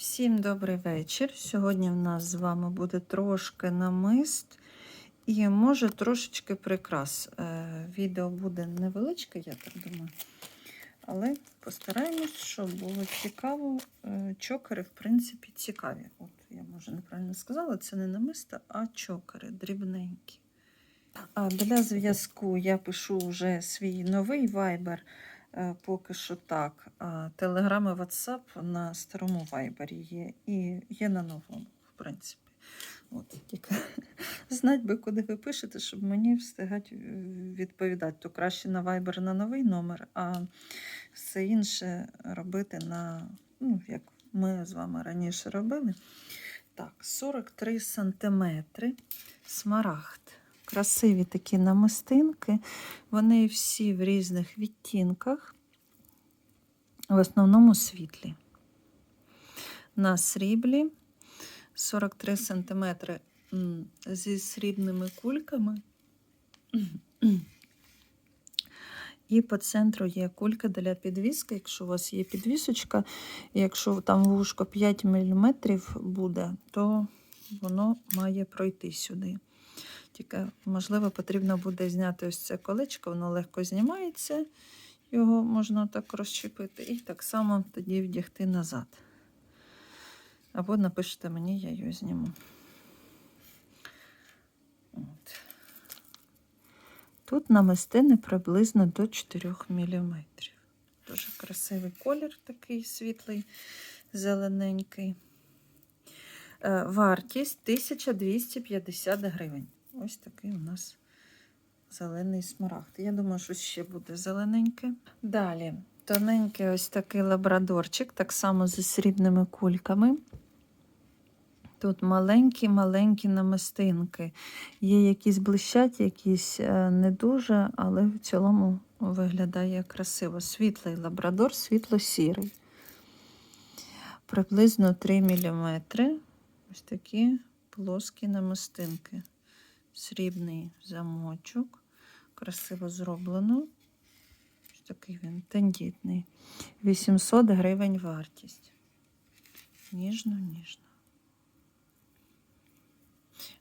Всім добрий вечір. Сьогодні в нас з вами буде трошки намист і може трошечки прикрас. Е, Відео буде невеличке, я так думаю. Але постараємось, щоб було цікаво. Е, Чокери, в принципі, цікаві. От я може неправильно сказала, це не намиста, а чокери дрібненькі. А для зв'язку я пишу вже свій новий вайбер. Е, Поки що так. Телеграм і WhatsApp на старому вайбері є і є на новому, в принципі. От, тільки знать би, куди ви пишете, щоб мені встигати відповідати. То краще на Viber на новий номер, а все інше робити на, ну, як ми з вами раніше робили. Так, 43 сантиметри. Смарагд. Красиві такі намистинки. Вони всі в різних відтінках, в основному світлі. На сріблі 43 см зі срібними кульками. І по центру є кулька для підвіски. Якщо у вас є підвісочка, якщо там вушко 5 мм буде, то воно має пройти сюди. Тільки, можливо, потрібно буде зняти ось це колечко, воно легко знімається, його можна так розчепити, і так само тоді вдягти назад. Або напишете мені, я його зніму. От. Тут намистини приблизно до 4 мм. Дуже красивий колір, такий світлий, зелененький. Е, Вартість 1250 гривень. Ось такий у нас зелений смарагд. Я думаю, що ще буде зелененьке. Далі тоненький ось такий лабрадорчик, так само зі срібними кульками. Тут маленькі-маленькі намистинки. Є якісь блищать, якісь е, не дуже, але в цілому виглядає красиво. Світлий лабрадор, світло-сірий. Приблизно 3 мм. Ось такі плоскі намистинки срібний замочок. Красиво зроблено. Ось такий він тендітний. 800 гривень вартість. Ніжно-ніжно.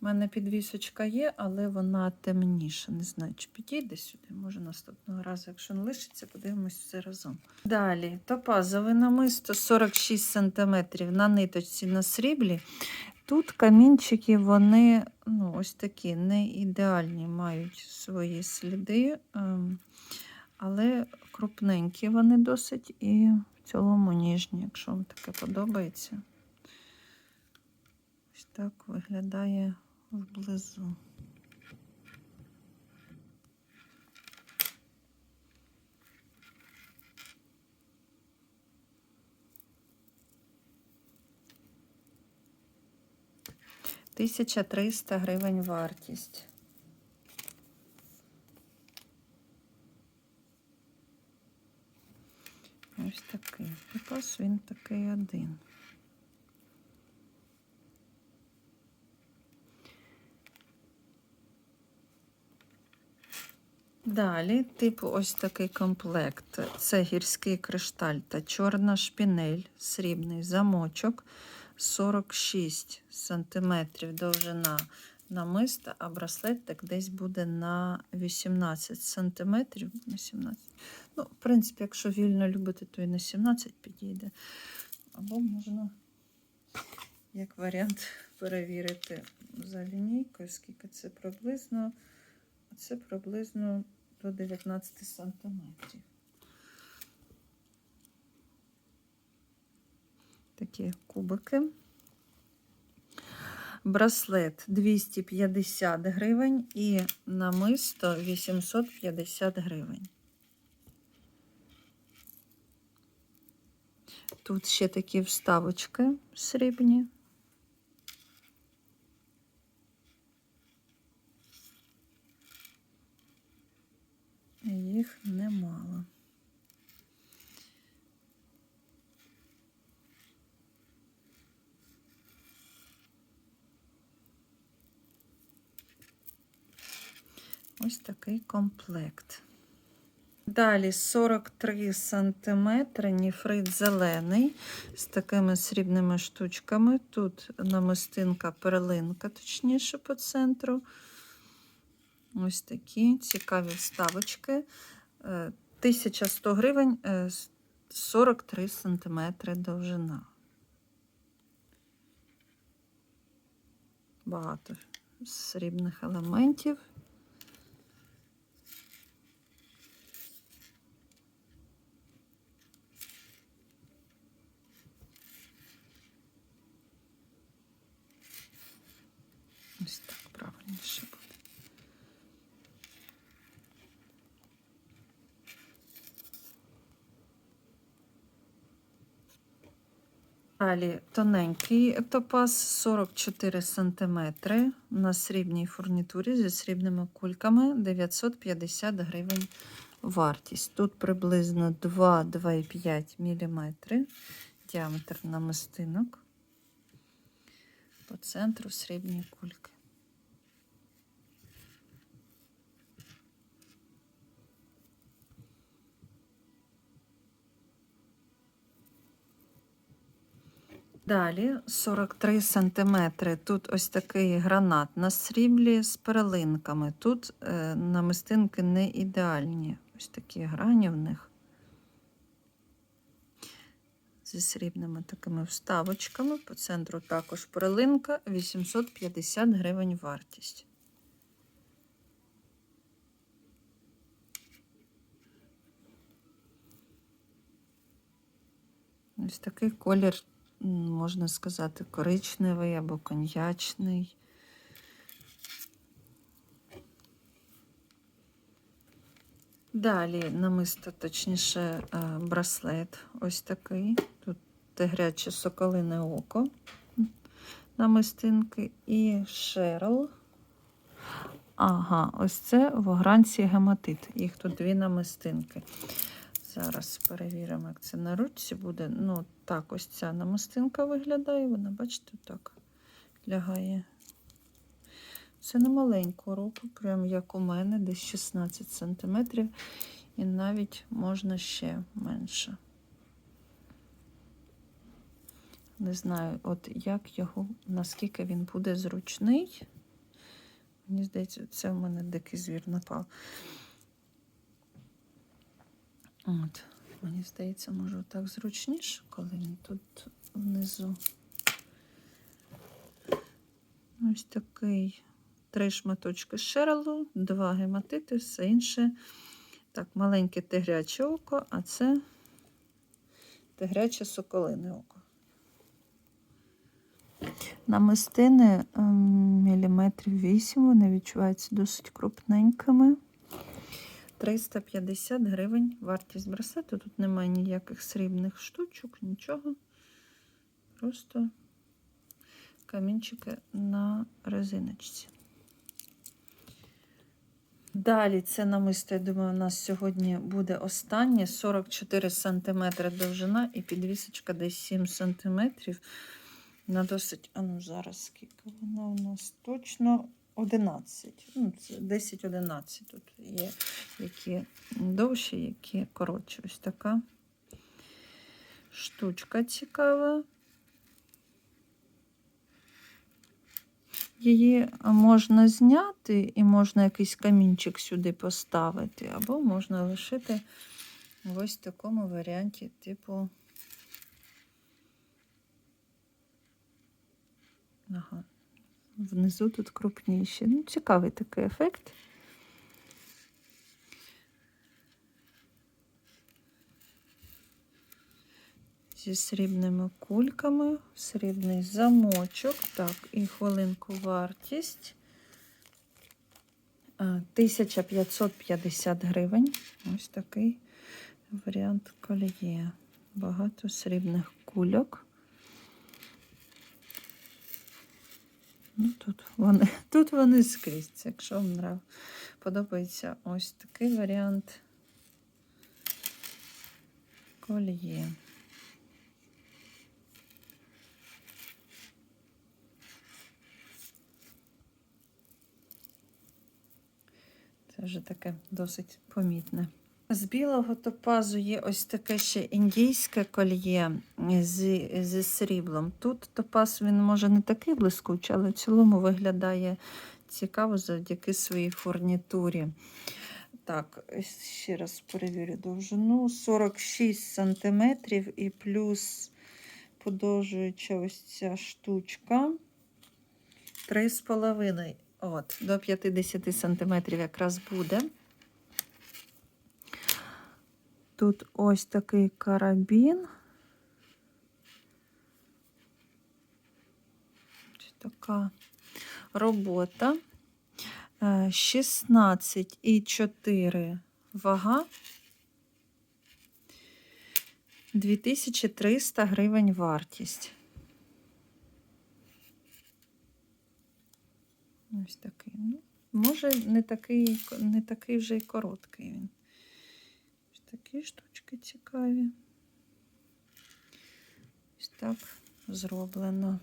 У мене підвісочка є, але вона темніша. Не знаю, чи підійде сюди. Може наступного разу, якщо не лишиться, подивимось все разом. Далі, топазове намисто 46 см на ниточці на сріблі. Тут камінчики, вони ну, ось такі не ідеальні, мають свої сліди, ем, але крупненькі вони досить і в цілому ніжні, якщо вам таке подобається. Ось так виглядає вблизу. Тисяча триста гривень вартість. Ось такий. Припас він такий один. Далі, типу, ось такий комплект. Це гірський кришталь та чорна шпінель, срібний замочок, 46 см довжина намиста, а браслетик десь буде на 18 см. 18. Ну, в принципі, якщо вільно любите, то і на 17 підійде. Або можна, як варіант, перевірити за лінійкою, скільки це приблизно. Це приблизно до 19 сантиметрів. Такі кубики. Браслет 250 гривень і намисто 850 гривень. Тут ще такі вставочки срібні. Їх немало. Ось такий комплект. Далі 43 см, ніфрит зелений з такими срібними штучками. Тут намистинка перлинка, точніше, по центру. Ось такі цікаві вставочки. Е, 1100 гривень, е, 43 см довжина. Багато срібних елементів. Ось так правильніше буде. Далі тоненький топаз 44 см на срібній фурнітурі зі срібними кульками 950 гривень вартість. Тут приблизно 2-2,5 мм діаметр намистинок. По центру срібні кульки. Далі 43 см. Тут ось такий гранат на сріблі з перелинками. Тут е, намистинки не ідеальні. Ось такі грані в них. Зі срібними такими вставочками. По центру також перлинка 850 гривень вартість. Ось такий колір можна сказати, коричневий або коньячний. Далі намисто, точніше, е, браслет ось такий. Тут тигряче соколине око намистинки і шерл. Ага, ось це в гематит. Їх тут дві намистинки. Зараз перевіримо, як це на ручці буде. Ну, так, ось ця намистинка виглядає. Вона, бачите, так лягає. Це на маленьку руку, прям як у мене, десь 16 см. І навіть можна ще менше. Не знаю, от як його, наскільки він буде зручний. Мені здається, це в мене дикий звір напав. От, мені здається, може так зручніше, коли він тут внизу. Ось такий три шматочки шерлу, два гематити, все інше. Так, маленьке тигряче око, а це тигряче соколине око. Намистини ем, міліметрів 8, вони відчуваються досить крупненькими. 350 гривень вартість браслету. Тут немає ніяких срібних штучок, нічого. Просто камінчики на резиночці. Далі це намисто, я думаю, у нас сьогодні буде останнє. 44 см довжина і підвісочка десь 7 см. На досить, а ну зараз скільки вона у нас точно 11. Ну, це 10-11 тут є, які довші, які коротші. Ось така штучка цікава. Її можна зняти і можна якийсь камінчик сюди поставити, або можна лишити в ось такому варіанті, типу. Ага. Внизу тут крупніші. Ну, цікавий такий ефект. Зі срібними кульками, срібний замочок. Так, і хвилинку вартість. 1550 гривень. Ось такий варіант коліє. Багато срібних кульок. Ну, тут вони, тут вони скрізь. Якщо вам нрав, подобається ось такий варіант коліє. Це вже таке досить помітне. З білого топазу є ось таке ще індійське кольє з, зі сріблом. Тут топаз він може не такий блискучий, але в цілому виглядає цікаво завдяки своїй фурнітурі. Так, ще раз перевірю довжину. 46 см і плюс подовжуюча ось ця штучка. 3,5. От, до 50 см якраз буде. Тут ось такий карабін. Ось така робота. Е, 16,4 вага. 2300 гривень вартість. Ось такий. Ну, може, не такий, не такий вже й короткий він. Такі штучки цікаві. Ось так зроблено.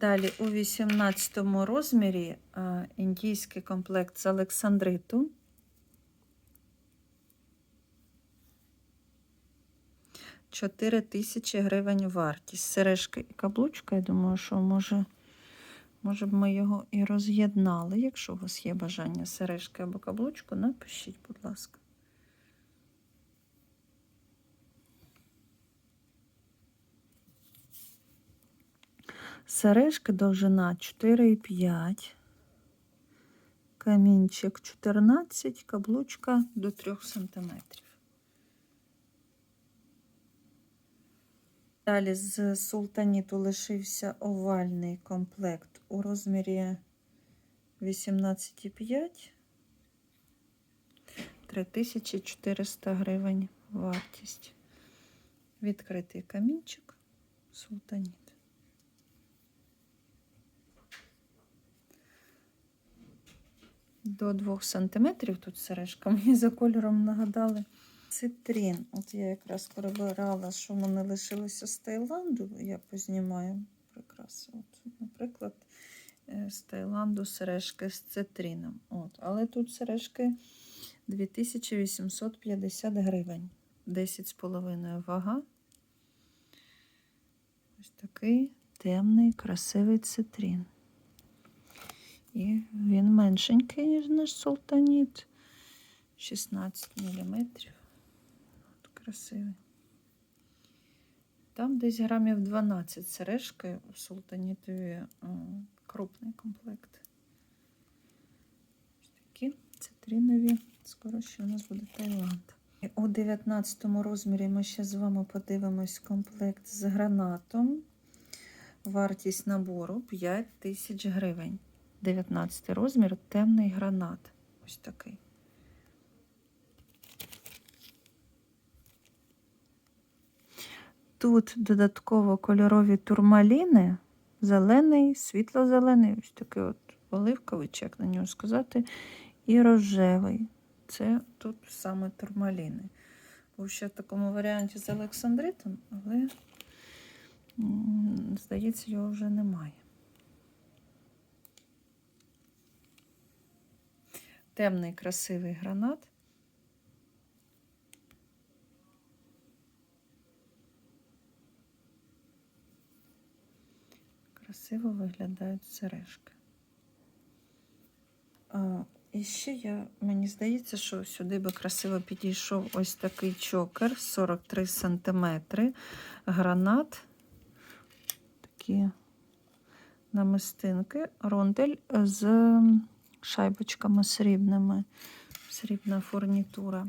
Далі у 18 розмірі індійський комплект з Олександриту. Чотири тисячі гривень вартість. Сережка і каблучка. Я думаю, що може, може б ми його і роз'єднали. Якщо у вас є бажання сережки або каблучку, напишіть, будь ласка. Сережки довжина 4,5, камінчик 14, каблучка до 3 см. Далі з султаніту лишився овальний комплект у розмірі 18,5, 3400 гривень вартість. Відкритий камінчик, султаніт. До 2 сантиметрів тут сережка. Мені за кольором нагадали. Цитрін. От я якраз перебирала, що в мене лишилося з Таїланду. Я познімаю прикраси. От, наприклад, е, з Таїланду сережки з цитрином. От. Але тут сережки 2850 гривень. 10,5 вага. Ось такий темний, красивий цитрін. І він меншенький, ніж наш султаніт. 16 мм. От красивий. Там десь грамів 12 сережки у султанітові крупний комплект. Ось такі цитринові. Скоро ще у нас буде Таїланд. У 19 розмірі ми ще з вами подивимось комплект з гранатом. Вартість набору 5 тисяч гривень. 19 розмір, темний гранат. Ось такий. Тут додатково кольорові турмаліни, зелений, світло-зелений, ось такий от оливковий, чи як на нього сказати, і рожевий. Це тут саме турмаліни. Був ще в такому варіанті з Олександритом, але, здається, його вже немає. Темний красивий гранат. Красиво виглядають сережки. А, і ще я, мені здається, що сюди би красиво підійшов ось такий чокер 43 см. Гранат. Такі намистинки, рондель з шайбочками срібними, срібна фурнітура.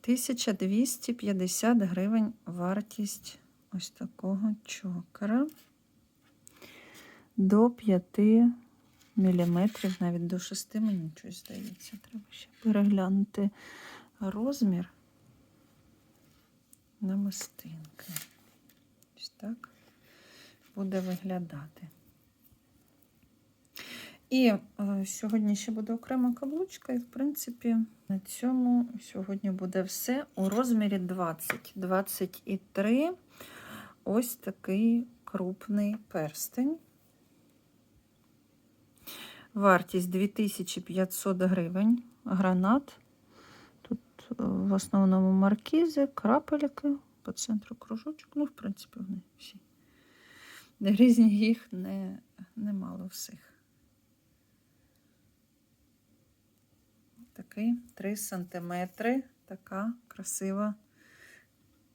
Тисяча двісті п'ятдесят гривень вартість ось такого чокера до 5 міліметрів, навіть до 6 мені щось здається. Треба ще переглянути розмір намистинки. Ось так буде виглядати. І е, сьогодні ще буде окрема каблучка, і, в принципі, на цьому сьогодні буде все у розмірі 20, 23. Ось такий крупний перстень. Вартість 2500 гривень. Гранат. Тут е, в основному маркізи, крапельки, по центру кружочок. Ну, в принципі, вони всі. Різні їх не, немало всіх. Такий 3 сантиметри. Така красива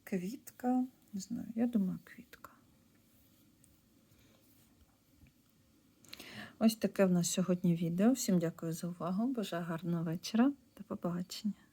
квітка. Не знаю, я думаю, квітка. Ось таке в нас сьогодні відео. Всім дякую за увагу. Бажаю гарного вечора. та побачення.